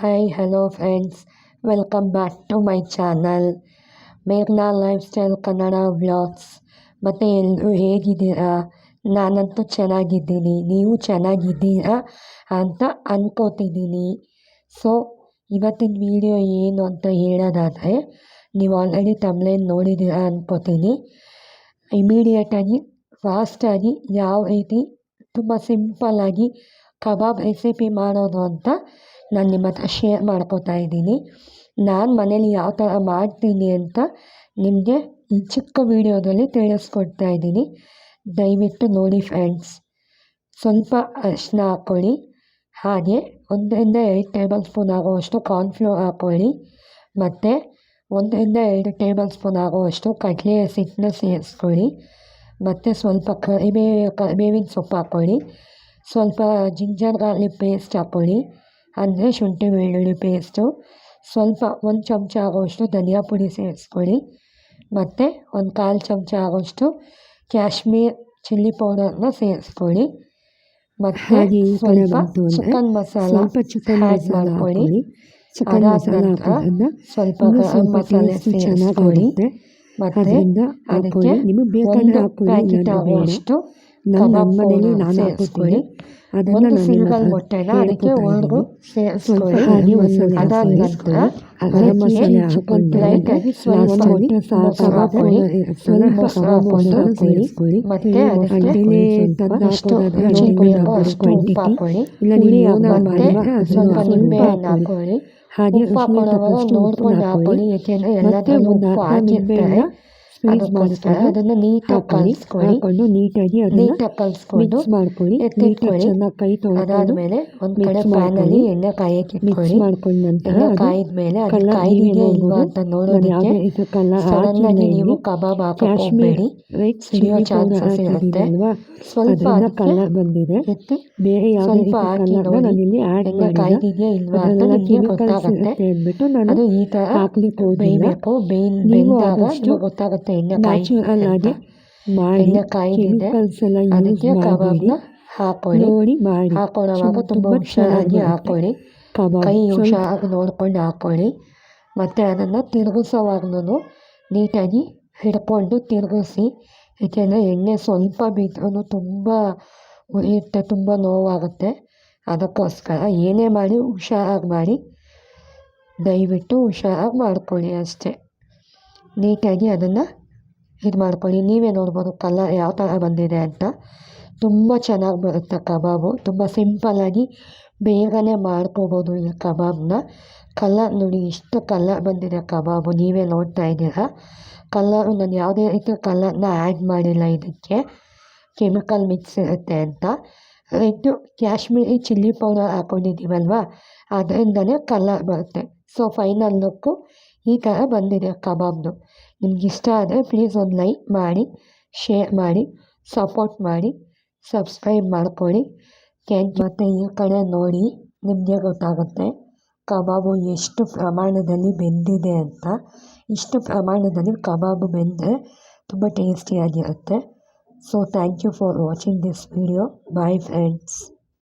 Hi hello friends welcome back to my channel ಮೇಘ್ನಾ lifestyle Kannada vlogs ಮತ್ತು ಎಲ್ಲರೂ ಹೇಗಿದ್ದೀರಾ? ನಾನಂತೂ ಚೆನ್ನಾಗಿದ್ದೀನಿ. ನೀವು ಚೆನ್ನಾಗಿದ್ದೀರಾ ಅಂತ ಅಂದ್ಕೋತಿದ್ದೀನಿ ಸೊ ಇವತ್ತಿನ ವಿಡಿಯೋ ಏನು ಅಂತ ಹೇಳೋದಾದರೆ, ನೀವು ಆಲ್ರೆಡಿ ತಮ್ಲೇನ್ ನೋಡಿದ್ದೀರಾ ಅಂದ್ಕೋತೀನಿ ಇಮಿಡಿಯೇಟಾಗಿ ಫಾಸ್ಟಾಗಿ ಯಾವ ರೀತಿ, ತುಂಬ ಸಿಂಪಲ್ಲಾಗಿ ಕಬಾಬ್ ರೆಸಿಪಿ ಮಾಡೋದು ಅಂತ ನಾನು ನಿಮ್ಮ ಹತ್ರ ಶೇರ್ ಮಾಡ್ಕೋತಾ ಇದ್ದೀನಿ. ನಾನು ಮನೇಲಿ ಯಾವ ಥರ ಮಾಡ್ತೀನಿ ಅಂತ ನಿಮಗೆ ಈ ಚಿಕ್ಕ ವೀಡಿಯೋದಲ್ಲಿ ತಿಳಿಸ್ಕೊಡ್ತಾ ಇದ್ದೀನಿ. ದಯವಿಟ್ಟು ನೋಡಿ ಫ್ರೆಂಡ್ಸ್ ಸ್ವಲ್ಪ ಅರಿಶಿನ ಹಾಕ್ಕೊಳ್ಳಿ ಹಾಗೆ ಒಂದರಿಂದ ಎರಡು ಟೇಬಲ್ ಸ್ಪೂನ್ ಆಗುವಷ್ಟು ಕಾರ್ನ್ಫ್ಲೋರ್ ಹಾಕ್ಕೊಳ್ಳಿ ಮತ್ತು ಒಂದರಿಂದ ಎರಡು ಟೇಬಲ್ ಸ್ಪೂನ್ ಆಗುವಷ್ಟು ಕಡಲೆ ಹಸಿಟ್ಟನ್ನ ಸೇರಿಸ್ಕೊಳ್ಳಿ. ಮತ್ತು ಸ್ವಲ್ಪ ಕರಿಬೇವು ಕರಿಬೇವಿನ ಸೊಪ್ಪು ಹಾಕ್ಕೊಳ್ಳಿ ಸ್ವಲ್ಪ ಜಿಂಜರ್ ಗಾರ್ಲಿಕ್ ಪೇಸ್ಟ್ ಹಾಕ್ಕೊಳ್ಳಿ. ಅಂದರೆ ಶುಂಠಿ ಬೆಳ್ಳುಳ್ಳಿ ಪೇಸ್ಟು. ಸ್ವಲ್ಪ ಒಂದು ಚಮಚ ಆಗೋಷ್ಟು ಧನಿಯಾ ಪುಡಿ ಸೇರಿಸ್ಕೊಳ್ಳಿ. ಮತ್ತು ಒಂದು ಕಾಲು ಚಮಚ ಆಗೋಷ್ಟು ಕಾಶ್ಮೀರ್ ಚಿಲ್ಲಿ ಪೌಡರ್ನ ಸೇರಿಸ್ಕೊಳ್ಳಿ. ಮತ್ತು ಸ್ವಲ್ಪ ಚಿಕನ್ ಮಸಾಲ ಆ್ಯಡ್ ಮಾಡ್ಕೊಳ್ಳಿ. ಅದಾದ ನಂತರ ಸ್ವಲ್ಪ ಗರಂ ಮಸಾಲೆ ಸೇರಿಸ್ಕೊಳ್ಳಿ. ಮತ್ತು ಅದಕ್ಕೆ ಒಂದು ಪ್ಯಾಕೆಟ್ ಆಗುವಷ್ಟು ಸೇರಿಸ್ಕೊಳ್ಳಿ. ಒಂದು ಸಿಂಗಲ್ ಮೊಟ್ಟೆನ ಅದಕ್ಕೆ ಒಂದು ಸೇರಿಸ್ಕೊಳ್ಳಿ. ಅದಾದ ನಂತರ ಅದಕ್ಕೆ ಲೈಟಾಗಿ ಸ್ವಲ್ಪ ಹಾಕೊಳ್ಳಿ ಸ್ವಲ್ಪ ಸೇರಿಸ್ಕೊಳ್ಳಿ. ಮತ್ತು ಅದಕ್ಕೆ ಎಷ್ಟು ರುಚಿಗೆ ಬೇಕೋ ಅಷ್ಟು ಉಪ್ಪು ಹಾಕ್ಕೊಳ್ಳಿ. ಸ್ವಲ್ಪ ನಿಂಬೆಹಣ್ಣು ಹಾಕ್ಕೊಳ್ಳಿ. ಉಪ್ಪು ಹಾಕೊಳ್ಳೋವಾಗ ನೋಡ್ಕೊಂಡು ಉಪ್ಪು ಹಾಕಿರ್ತಾರೆ. ಅದಕ್ಕೋಸ್ಕರ ಅದನ್ನು ನೀಟಾಗಿ ಕಲಿಸ್ಕೊಳ್ಳಿ ನೀಟಾಗಿ ನೀಟಾಗಿ ಕಲಿಸ್ಕೊಂಡು ಮಾಡ್ಕೊಳ್ಳಿ. ಎತ್ತಿಟ್ಕೊಳ್ಳಿ ಚೆನ್ನಾಗಿ ಕೈ ತೊಳೆದಾದ್ಮೇಲೆ ಒಂದು ಕಡೆ ಪ್ಯಾನಲ್ಲಿ ಎಣ್ಣೆ ಕಾಯಕ್ಕೆ ಇಟ್ಕೊಳ್ಳಿ. ಮಾಡ್ಕೊಂಡ ನಂತರ ಕಾಯ್ದ ಮೇಲೆ ಅದು ನೀವು ಇಲ್ವಾ ಅಂತ ನೋಡೋದಕ್ಕೆ ಯಾವುದೇ ಇದು ಕಲರ್ ಸಡನ್ ಆಗಿ ನೀವು ಕಬಾಬ್ ಹಾಕಕ್ಕೆ ಹೋಗಬೇಡಿ. ಸಿಡಿಯೋ ಚಾನ್ಸಸ್ ಇರುತ್ತೆ. ಅಲ್ವಾ ಸ್ವಲ್ಪ ಕಲರ್ ಬಂದಿದೆ. ಬೇರೆ ಯಾವುದೇ ಸ್ವಲ್ಪ ಹಾಕಿ ಕಲರ್ನ ನಾನು ಇಲ್ಲಿ ಆ್ಯಡ್ ಕಾಯ್ದಿದೆಯಾ ಇಲ್ವಾ ಅಂತ ನಿಮಗೆ ಗೊತ್ತಾಗುತ್ತೆ. ಅಂದ್ಬಿಟ್ಟು ನಾನು ಅದು ಈ ತರ ಹಾಕ್ಲಿಕ್ಕೆ ಹೋಗಿಲ್ಲ. ಬೇಯಬೇಕು ಬೇಯ್ನ್ ಬೆಂದಾಗ ಗೊತ್ತಾಗುತ್ತೆ ನ್ಯಾಚುರಲ್ ಆಗಿ ಮಾಡಿ ಕೆಮಿಕಲ್ಸ್ ಎಲ್ಲ ಅದಕ್ಕೆ ಕಬಾಬ್ನ ಹಾಕೊಳ್ಳಿ. ನೋಡಿ ಮಾಡಿ. ಹಾಕೊಳ್ಳೋವಾಗ ತುಂಬ ಹುಷಾರಾಗಿ ಹಾಕೊಳ್ಳಿ. ಕಬಾಬ್ ಕೈ ಹುಷಾರಾಗಿ ನೋಡ್ಕೊಂಡು ಹಾಕೊಳ್ಳಿ. ಮತ್ತು ಅದನ್ನು ತಿರುಗಿಸೋವಾಗ್ಲೂ ನೀಟಾಗಿ ಹಿಡ್ಕೊಂಡು ತಿರುಗಿಸಿ. ಏಕೆಂದರೆ ಎಣ್ಣೆ ಸ್ವಲ್ಪ ಬಿದ್ರೂ ತುಂಬ ಉರಿಯುತ್ತೆ ತುಂಬ ನೋವಾಗುತ್ತೆ. ಅದಕ್ಕೋಸ್ಕರ ಏನೇ ಮಾಡಿ ಹುಷಾರಾಗಿ ಮಾಡಿ. ದಯವಿಟ್ಟು ಹುಷಾರಾಗಿ ಮಾಡ್ಕೊಳ್ಳಿ ಅಷ್ಟೇ. ನೀಟಾಗಿ ಅದನ್ನು ಇದು ಮಾಡ್ಕೊಳ್ಳಿ. ನೀವೇ ನೋಡ್ಬೋದು ಕಲರ್ ಯಾವ ಥರ ಬಂದಿದೆ ಅಂತ. ತುಂಬ ಚೆನ್ನಾಗಿ ಬರುತ್ತೆ ಕಬಾಬು. ತುಂಬ ಸಿಂಪಲ್ಲಾಗಿ ಬೇಗನೆ ಮಾಡ್ಕೋಬೋದು ಈ ಕಬಾಬನ್ನ ಕಲರ್ ನೋಡಿ ಎಷ್ಟು ಕಲರ್ ಬಂದಿದೆ ಕಬಾಬು. ನೀವೇ ನೋಡ್ತಾ ಇದ್ದೀರಾ? ಕಲರು, ನಾನು ಯಾವುದೇ ರೀತಿ ಕಲರ್ನ ಆ್ಯಡ್ ಮಾಡಿಲ್ಲ ಇದಕ್ಕೆ. ಕೆಮಿಕಲ್ ಮಿಕ್ಸ್ ಇರುತ್ತೆ ಅಂತ. ರೆಡ್ಡು ಕ್ಯಾಶ್ಮೀರಿ ಚಿಲ್ಲಿ ಪೌಡರ್ ಹಾಕ್ಕೊಂಡಿದ್ದೀವಲ್ವ ಅದರಿಂದಲೇ ಕಲರ್ ಬರುತ್ತೆ. ಸೊ, ಫೈನಲ್ ಲುಕ್ಕು ಈ ಥರ ಬಂದಿದೆ ಕಬಾಬ್ದು. ನಿಮ್ಗೆ ಇಷ್ಟ ಆದರೆ ಪ್ಲೀಸ್ ಒಂದು ಲೈಕ್ ಮಾಡಿ ಶೇರ್ ಮಾಡಿ ಸಪೋರ್ಟ್ ಮಾಡಿ ಸಬ್ಸ್ಕ್ರೈಬ್ ಮಾಡ್ಕೊಳ್ಳಿ. ಕ್ಯಾಂಕ್ ಮತ್ತು ಈ ಕಡೆ ನೋಡಿ, ನಿಮಗೆ ಗೊತ್ತಾಗುತ್ತೆ, ಕಬಾಬು ಎಷ್ಟು ಪ್ರಮಾಣದಲ್ಲಿ ಬೆಂದಿದೆ ಅಂತ. ಇಷ್ಟು ಪ್ರಮಾಣದಲ್ಲಿ ಕಬಾಬು ಬೆಂದರೆ ತುಂಬ ಟೇಸ್ಟಿಯಾಗಿರುತ್ತೆ so thank you for watching this video bye friends